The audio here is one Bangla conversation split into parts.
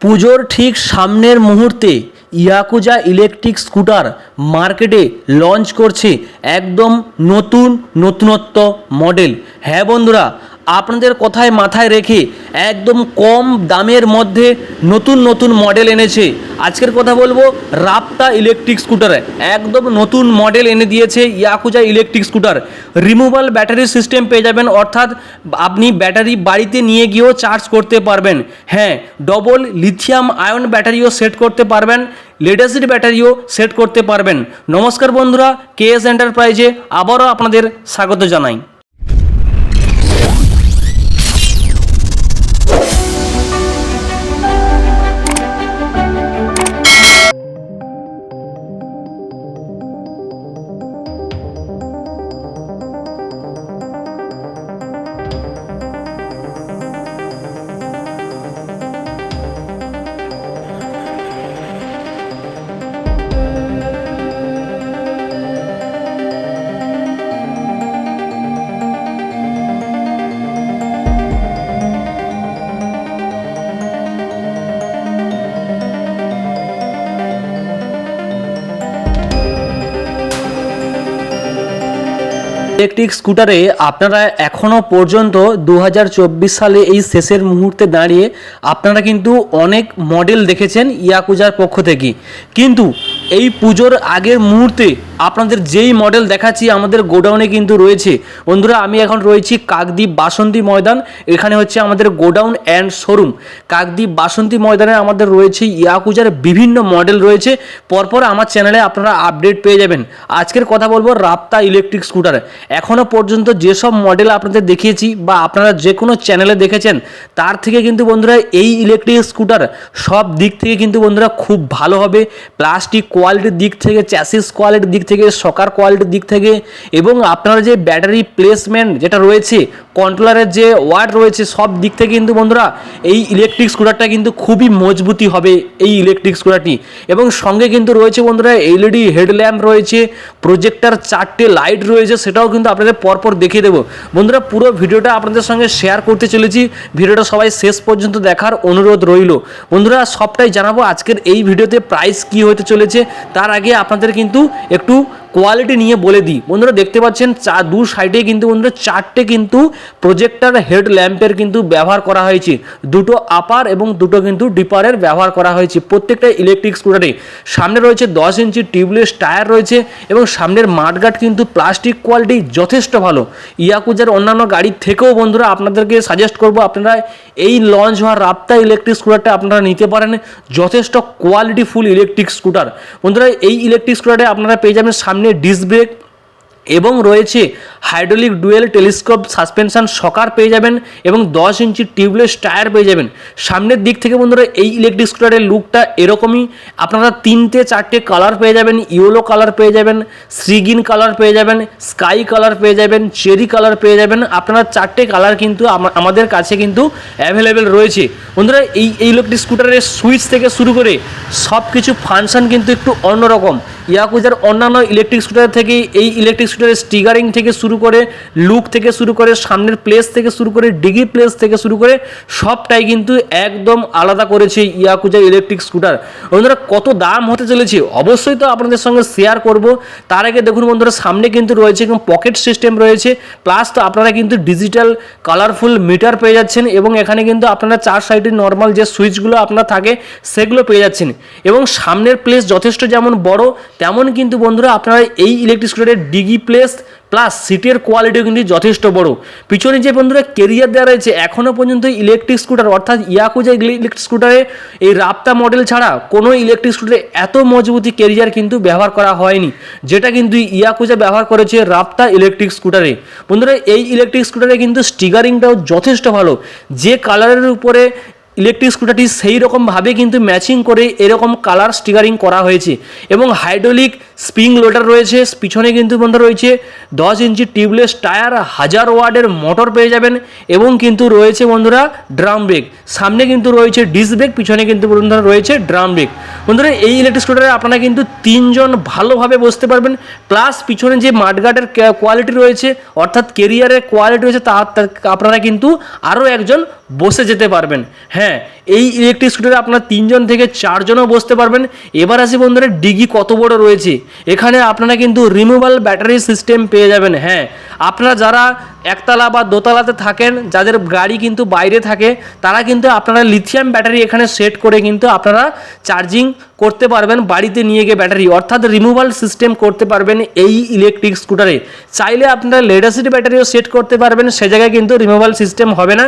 পুজোর ঠিক সামনের মুহূর্তে ইয়াকুজা ইলেকট্রিক স্কুটার মার্কেটে লঞ্চ করছে একদম নতুন নতুনত্ব মডেল। হ্যাঁ বন্ধুরা আপনাদের কথায় মাথায় রেখে একদম কম দামের মধ্যে নতুন নতুন মডেল এনেছে। আজকের কথা বলব রাপ্তা ইলেকট্রিক স্কুটার একদম নতুন মডেল এনে দিয়েছে Yakuza electric scooter removal battery system পেয়ে যাবেন, অর্থাৎ আপনি ব্যাটারি বাড়িতে নিয়ে গিয়েও চার্জ করতে পারবেন। হ্যাঁ ডবল লিথিয়াম আয়ন ব্যাটারিও সেট করতে পারবেন লেডাসিড ব্যাটারিও সেট করতে পারবেন। নমস্কার বন্ধুরা কেএস এন্টারপ্রাইজে আবারও আপনাদের স্বাগত জানাই। ইলেকট্রিক স্কুটারে আপনারা এখনও পর্যন্ত দু হাজার চব্বিশ সালে এই শেষের মুহূর্তে দাঁড়িয়ে আপনারা কিন্তু অনেক মডেল দেখেছেন ইয়াকুজার পক্ষ থেকে। কিন্তু এই পুজোর আগের মুহূর্তে আপনাদের যেই মডেল দেখাচ্ছি আমাদের গোডাউনে কিন্তু রয়েছে। বন্ধুরা, আমি এখন রয়েছি কাকদ্বীপ বাসন্তী ময়দান। এখানে হচ্ছে আমাদের godown and showroom. Kakdwip Basanti ময়দানে আমাদের রয়েছে ইয়াকুজার বিভিন্ন মডেল রয়েছে। পরপর আমার চ্যানেলে আপনারা আপডেট পেয়ে যাবেন। আজকের কথা বলব রাপ্তা ইলেকট্রিক স্কুটার। এখনও পর্যন্ত যেসব মডেল আপনাদের দেখিয়েছি বা আপনারা যে কোনো চ্যানেলে দেখেছেন, তার থেকে কিন্তু বন্ধুরা এই ইলেকট্রিক স্কুটার সব দিক থেকে কিন্তু বন্ধুরা খুব ভালো হবে। প্লাস্টিক কোয়ালিটির দিক থেকে চ্যাসিস কোয়ালিটির দিক থেকে সকার কোয়ালিটির দিক থেকে এবং আপনার যে ব্যাটারি প্লেসমেন্ট যেটা রয়েছে কন্ট্রোলারের যে ওয়ার্ড রয়েছে, সব দিক থেকে কিন্তু বন্ধুরা এই ইলেকট্রিক স্কুটারটা কিন্তু খুবই মজবুতি হবে এই ইলেকট্রিক স্কুটারটি এবং সঙ্গে কিন্তু রয়েছে বন্ধুরা এলইডি হেডল্যাম্প রয়েছে প্রজেক্টার চারটে লাইট রয়েছে, সেটাও কিন্তু আপনাদের পরপর দেখিয়ে দেবো। বন্ধুরা, পুরো ভিডিওটা আপনাদের সঙ্গে শেয়ার করতে চলেছি। ভিডিওটা সবাই শেষ পর্যন্ত দেখার অনুরোধ রইল। বন্ধুরা, সবটাই জানাব আজকের এই ভিডিওতে প্রাইস কি হতে চলেছে, তার আগে আপনাদের কিন্তু একটু কোয়ালিটি নিয়ে বলে দিই। বন্ধুরা, দেখতে পাচ্ছেন, চা দু সাইডে কিন্তু বন্ধুরা, চারটে কিন্তু প্রজেক্টার হেড ল্যাম্পের কিন্তু ব্যবহার করা হয়েছে। দুটো আপার এবং দুটো কিন্তু ডিপারের ব্যবহার করা হয়েছে প্রত্যেকটা ইলেকট্রিক স্কুটারে সামনে রয়েছে দশ ইঞ্চি টিউবলেস টায়ার রয়েছে এবং সামনের মাঠগাট কিন্তু প্লাস্টিক কোয়ালিটি যথেষ্ট ভালো। ইয়াকুজার অন্যান্য গাড়ির থেকেও বন্ধুরা, আপনাদেরকে সাজেস্ট করব, আপনারা এই লঞ্চ হওয়া রাপ্তা ইলেকট্রিক স্কুটারটা আপনারা নিতে পারেন। যথেষ্ট কোয়ালিটিফুল ইলেকট্রিক স্কুটার বন্ধুরা, এই ইলেকট্রিক স্কুটারে আপনারা পেয়ে যাবেন সামনে ডিস্ক ব্রেক এবং রয়েছে hydraulic dual telescope suspension shocker পেয়ে যাবেন এবং দশ ইঞ্চি টিউবলেস টায়ার পেয়ে যাবেন। সামনের দিক থেকে বন্ধুরা, এই ইলেকট্রিক স্কুটারের লুকটা এরকমই। আপনারা তিনটে চারটে কালার পেয়ে যাবেন ইয়েলো কালার পেয়ে যাবেন, শ্রীগিন কালার পেয়ে যাবেন স্কাই কালার পেয়ে যাবেন চেরি কালার পেয়ে যাবেন। আপনারা চারটে কালার কিন্তু আমাদের কাছে কিন্তু অ্যাভেলেবেল রয়েছে। বন্ধুরা, এই এই ইলেকট্রিক স্কুটারের সুইচ থেকে শুরু করে সব কিছু ফাংশন কিন্তু একটু অন্যরকম। ইয়াকুজার অন্যান্য ইলেকট্রিক স্কুটার থেকে এই ইলেকট্রিক স্কুটারের স্টিগারিং থেকে শুরু করে লুক থেকে শুরু করে, সামনের প্লেস থেকে শুরু করে ডিগি প্লেস থেকে শুরু করে, সবটাই কিন্তু একদম আলাদা করেছে ইয়াকুজা ইলেকট্রিক স্কুটার বন্ধুরা, কত দাম হতে চলেছে? অবশ্যই তো আপনাদের সঙ্গে শেয়ার করব। তার আগে দেখুন বন্ধুরা, সামনে কিন্তু রয়েছে এবং পকেট সিস্টেম রয়েছে। প্লাস তো আপনারা কিন্তু ডিজিটাল কালারফুল মিটার পেয়ে যাচ্ছেন এবং এখানে কিন্তু আপনারা চার সাইডের নর্মাল যে সুইচগুলো আপনার থাকে, সেগুলো পেয়ে যাচ্ছেন। এবং সামনের প্লেস যথেষ্ট যেমন বড়, তেমন কিন্তু বন্ধুরা আপনারা এই ইলেকট্রিক স্কুটারের ডিগি প্লেস প্লাস সিটের কোয়ালিটিও কিন্তু যথেষ্ট বড়। পিছনে যে বন্ধুরা কেরিয়ার দেওয়া রয়েছে এখনও পর্যন্ত ইলেকট্রিক স্কুটার অর্থাৎ ইয়াকুজা ইলেকট্রিক স্কুটারে এই রাপ্তা মডেল ছাড়া কোনো ইলেকট্রিক স্কুটারে এত মজবুতি কেরিয়ার কিন্তু ব্যবহার করা হয়নি, যেটা কিন্তু ইয়াকুজা ব্যবহার করেছে রাপ্তা ইলেকট্রিক স্কুটারে বন্ধুরা, এই ইলেকট্রিক স্কুটারে কিন্তু স্টিগারিংটাও যথেষ্ট ভালো। যে কালারের উপরে ইলেকট্রিক স্কুটারটি সেই রকমভাবে কিন্তু ম্যাচিং করে এরকম কালার স্টিকারিং করা হয়েছে। এবং হাইড্রোলিক স্প্রিং লোডার রয়েছে, পিছনে কিন্তু বন্ধুরা রয়েছে। দশ ইঞ্চি টিউবলেস টায়ার, হাজার ওয়ার্ডের মোটর পেয়ে যাবেন এবং কিন্তু রয়েছে বন্ধুরা ড্রাম ব্রেক। সামনে কিন্তু রয়েছে ডিস্ক ব্রেক, পিছনে কিন্তু বন্ধুরা রয়েছে ড্রাম ব্রেক। বন্ধুরা, এই ইলেকট্রিক স্কুটারে আপনারা কিন্তু তিনজন ভালোভাবে বসতে পারবেন। প্লাস পিছনে যে মাঠগার্ডের কোয়ালিটি রয়েছে, অর্থাৎ কেরিয়ারের কোয়ালিটি রয়েছে, তা- আপনারা কিন্তু আরও একজন বসে যেতে পারবেন। হ্যাঁ এই ইলেকট্রিক স্কুটারে আপনারা তিনজন থেকে চারজনও বসতে পারবেন। এবার আসি বন্ধুরা, ডিগি কত বড় রয়েছে? এখানে আপনারা কিন্তু রিমুভাল ব্যাটারি সিস্টেম পেয়ে যাবেন। হ্যাঁ আপনারা যারা একতলা বা দোতলাতে থাকেন, যাদের গাড়ি কিন্তু বাইরে থাকে, তারা কিন্তু আপনারা লিথিয়াম ব্যাটারি এখানে সেট করে কিন্তু আপনারা চার্জিং করতে পারবেন, বাড়িতে নিয়ে গিয়ে ব্যাটারি অর্থাৎ রিমুভাল সিস্টেম করতে পারবেন এই ইলেকট্রিক স্কুটারে চাইলে আপনারা লেডাসিড ব্যাটারিও সেট করতে পারবেন, সে জায়গায় কিন্তু রিমুভাল সিস্টেম হবে না।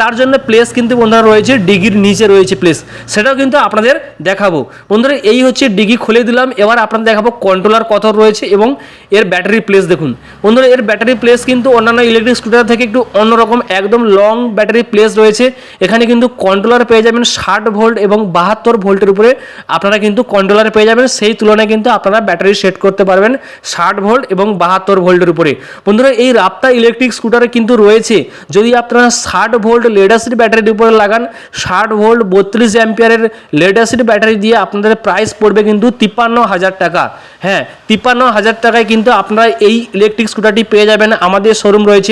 তার জন্য প্লেস কিন্তু বন্ধুরা রয়েছে, ডিগির নিচে রয়েছে প্লেস সেটাও কিন্তু আপনাদের দেখাবো। বন্ধুরা, এই হচ্ছে ডিগি খুলে দিলাম, এবার আপনাদের দেখাবো কন্ট্রোলার কত রয়েছে এবং এর ব্যাটারি প্লেস দেখুন। বন্ধুরা, এর ব্যাটারি প্লেস কিন্তু অন্যান্য ইলেকট্রিক স্কুটার থেকে একটু অন্যরকম একদম লং ব্যাটারি প্লেস রয়েছে। এখানে কিন্তু কন্ট্রোলার পেয়ে যাবেন ষাট ভোল্ট এবং বাহাত্তর ভোল্টের উপরে আপনারা কিন্তু কন্ট্রোলার পেয়ে যাবেন। সেই তুলনায় কিন্তু আপনারা ব্যাটারি সেট করতে পারবেন ষাট ভোল্ট এবং বাহাত্তর ভোল্টের উপরে। বন্ধুরা, এই রাপ্তা ইলেকট্রিক স্কুটারে কিন্তু রয়েছে। যদি আপনারা ষাট ভোল্ট লেডাসিড ব্যাটারির উপরে লাগান, ষাট ভোল্ট বত্রিশ অ্যাম্পিয়ারের লেডাসিড ব্যাটারি দিয়ে আপনাদের প্রাইস পড়বে কিন্তু তিপ্পান্ন হাজার টাকা। হ্যাঁ তিপ্পান্ন হাজার টাকায় কিন্তু আপনারা এই ইলেকট্রিক স্কুটারটি পেয়ে যাবেন আমাদের শোরুম রয়েছে।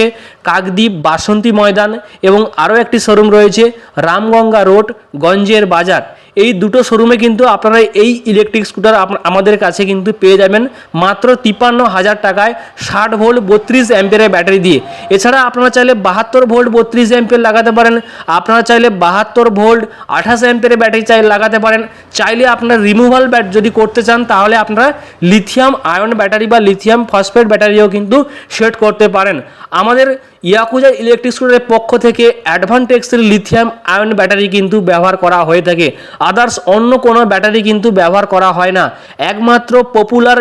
কাকদ্বীপ বাসন্তী ময়দান এবং আরও একটি শোরুম রয়েছে রামগঙ্গা রোড গঞ্জের বাজার। এই দুটো শোরুমে কিন্তু আপনারা এই ইলেকট্রিক স্কুটার আমাদের কাছে কিন্তু পেয়ে যাবেন মাত্র তিপ্পান্ন হাজার টাকায় ষাট ভোল্ট বত্রিশ অ্যাম্পিয়ারের ব্যাটারি দিয়ে। এছাড়া আপনারা চাইলে বাহাত্তর ভোল্ট বত্রিশ অ্যাম্পিয়ার লাগাতে পারেন, আপনারা চাইলে বাহাত্তর ভোল্ট আঠাশ অ্যাম্পিয়ারের ব্যাটারি চাই লাগাতে পারেন। চাইলে আপনার রিমুভাল ব্যাট যদি করতে চান, তাহলে আপনারা লিথিয়াম আয়ন ব্যাটারি বা লিথিয়াম ফসফেট ব্যাটারিও কিন্তু সেট করতে পারেন। আমাদের ইয়াকুজা ইলেকট্রিক স্কুটারের পক্ষ থেকে অ্যাডভান্টেক্সের লিথিয়াম আয়ন ব্যাটারি কিন্তু ব্যবহার করা হয়ে থাকে। আদার্স অন্য কোনো ব্যাটারি কিন্তু ব্যবহার করা হয় না। একমাত্র পপুলার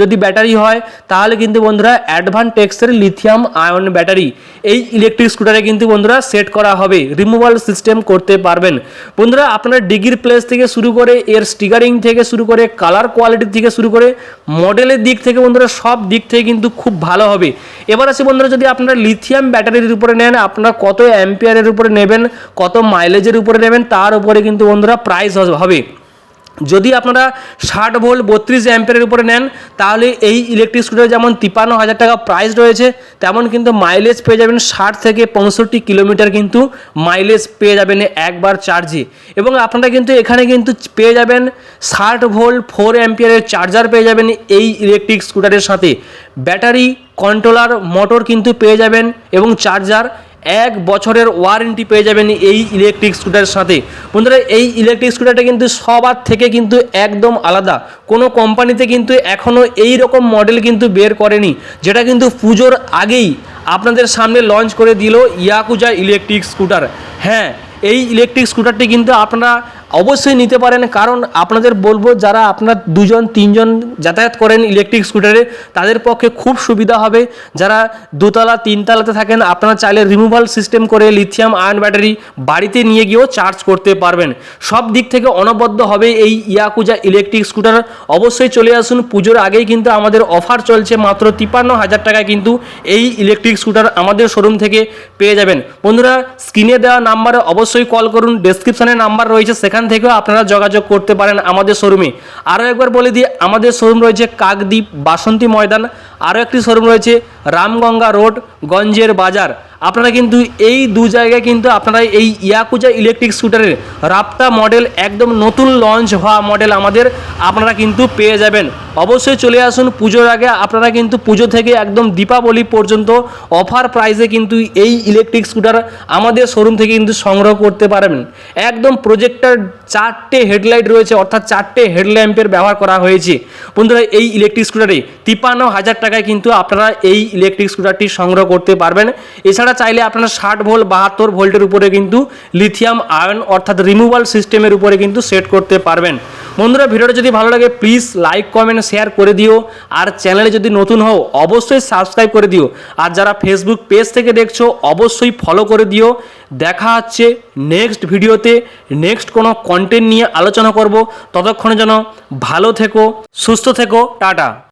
যদি ব্যাটারি হয়, তাহলে কিন্তু বন্ধুরা অ্যাডভান্টেক্সের লিথিয়াম আয়ন ব্যাটারি। এই ইলেকট্রিক স্কুটারে কিন্তু বন্ধুরা সেট করা হবে। রিমুভাল সিস্টেম করতে পারবেন। বন্ধুরা, আপনার ডিগির প্লেস থেকে শুরু করে, এর স্টিকারিং থেকে শুরু করে কালার কোয়ালিটি থেকে শুরু করে মডেলের দিক থেকে বন্ধুরা সব দিক থেকে কিন্তু খুব ভালো হবে। এবার আসি বন্ধুরা, যদি আপনারা লিথিয়াম ব্যাটারির উপরে নেন, আপনারা কত অ্যাম্পিয়ারের উপরে নেবেন, কত মাইলেজের উপরে নেবেন, তার উপরে কিন্তু বন্ধুরা প্রাইস হবে। যদি আপনারা ষাট ভোল্ট বত্রিশ অ্যাম্পিয়ারের উপরে নেন, তাহলে এই ইলেকট্রিক স্কুটার যেমন তিপ্পান্ন হাজার টাকা প্রাইস রয়েছে, তেমন কিন্তু মাইলেজ পেয়ে যাবেন ষাট থেকে পঁয়ষট্টি কিলোমিটার কিন্তু মাইলেজ পেয়ে যাবেন একবার চার্জে এবং আপনারা কিন্তু এখানে কিন্তু পেয়ে যাবেন ষাট ভোল্ট ফোর অ্যাম্পিয়ারের চার্জার পেয়ে যাবেন এই ইলেকট্রিক স্কুটারের সাথে। ব্যাটারি কন্ট্রোলার মোটর কিন্তু পেয়ে যাবেন এবং চার্জার এক বছরের ওয়ারেন্টি পেয়ে যাবেন এই ইলেকট্রিক স্কুটারের সাথে। বন্ধুরা, এই ইলেকট্রিক স্কুটারটা কিন্তু সবার থেকে কিন্তু একদম আলাদা। কোনো কোম্পানিতে কিন্তু এখনও এই রকম মডেল কিন্তু বের করেনি, যেটা কিন্তু পুজোর আগেই আপনাদের সামনে লঞ্চ করে দিল ইয়াকুজা ইলেকট্রিক স্কুটার হ্যাঁ এই ইলেকট্রিক স্কুটারটি কিন্তু আপনারা অবশ্যই নিতে পারেন, কারণ আপনাদের বলব যারা আপনার দুজন, তিনজন যাতায়াত করেন ইলেকট্রিক স্কুটারে তাদের পক্ষে খুব সুবিধা হবে। যারা দোতলা, তিনতলাতে থাকেন, আপনারা চাইলে রিমুভাল সিস্টেম করে লিথিয়াম আয়ন ব্যাটারি বাড়িতে নিয়ে গিয়েও চার্জ করতে পারবেন। সব দিক থেকে অনবদ্য হবে এই ইয়াকুজা ইলেকট্রিক স্কুটার অবশ্যই চলে আসুন, পুজোর আগেই কিন্তু আমাদের অফার চলছে মাত্র তিপ্পান্ন হাজার টাকায় কিন্তু এই ইলেকট্রিক স্কুটার আমাদের শোরুম থেকে পেয়ে যাবেন। বন্ধুরা স্ক্রিনে দেওয়া নাম্বারে অবশ্যই কল করুন ডেসক্রিপশনে নাম্বার রয়েছে, সেখান থেকেও আপনারা যোগাযোগ করতে পারেন আমাদের শোরুমে। আরও একবার বলে দিই, আমাদের শোরুম রয়েছে কাকদ্বীপ বাসন্তী ময়দান। আরও একটি শোরুম রয়েছে রামগঙ্গা রোড, গঞ্জের বাজার। আপনারা কিন্তু এই দু জায়গায় কিন্তু আপনারা এই ইয়াকুজা ইলেকট্রিক স্কুটারের রাপ্তা মডেল একদম নতুন লঞ্চ হওয়া মডেল আমাদের আপনারা কিন্তু পেয়ে যাবেন। অবশ্যই চলে আসুন পুজোর আগে, আপনারা কিন্তু পুজো থেকে একদম দীপাবলি পর্যন্ত অফার প্রাইসে কিন্তু এই ইলেকট্রিক স্কুটার আমাদের শোরুম থেকে কিন্তু সংগ্রহ করতে পারবেন। একদম প্রজেক্টার চারটে হেডলাইট রয়েছে, অর্থাৎ চারটে হেডল্যাম্পের ব্যবহার করা হয়েছে। বন্ধুরা, এই ইলেকট্রিক স্কুটারে তিপ্পান্ন হাজার টাকায় কিন্তু আপনারা এই ইলেকট্রিক স্কুটারটি সংগ্রহ করতে পারবেন। এছাড়া এছাড়া চাইলে আপনারা ষাট ভোল্ট, বাহাত্তর ভোল্টের উপরে কিন্তু লিথিয়াম আয়ন অর্থাৎ রিমুভাল সিস্টেমের উপরে কিন্তু সেট করতে পারবেন। বন্ধুরা, ভিডিওটা যদি ভালো লাগে প্লিজ লাইক কমেন্ট শেয়ার করে দিও। আর চ্যানেলে যদি নতুন হও, অবশ্যই সাবস্ক্রাইব করে দিও। আর যারা ফেসবুক পেজ থেকে দেখছ, অবশ্যই ফলো করে দিও। দেখা হচ্ছে নেক্সট ভিডিওতে। নেক্সট কোনো কন্টেন্ট নিয়ে আলোচনা করব। ততক্ষণে যেন ভালো থেকো, সুস্থ থেকো, টাটা।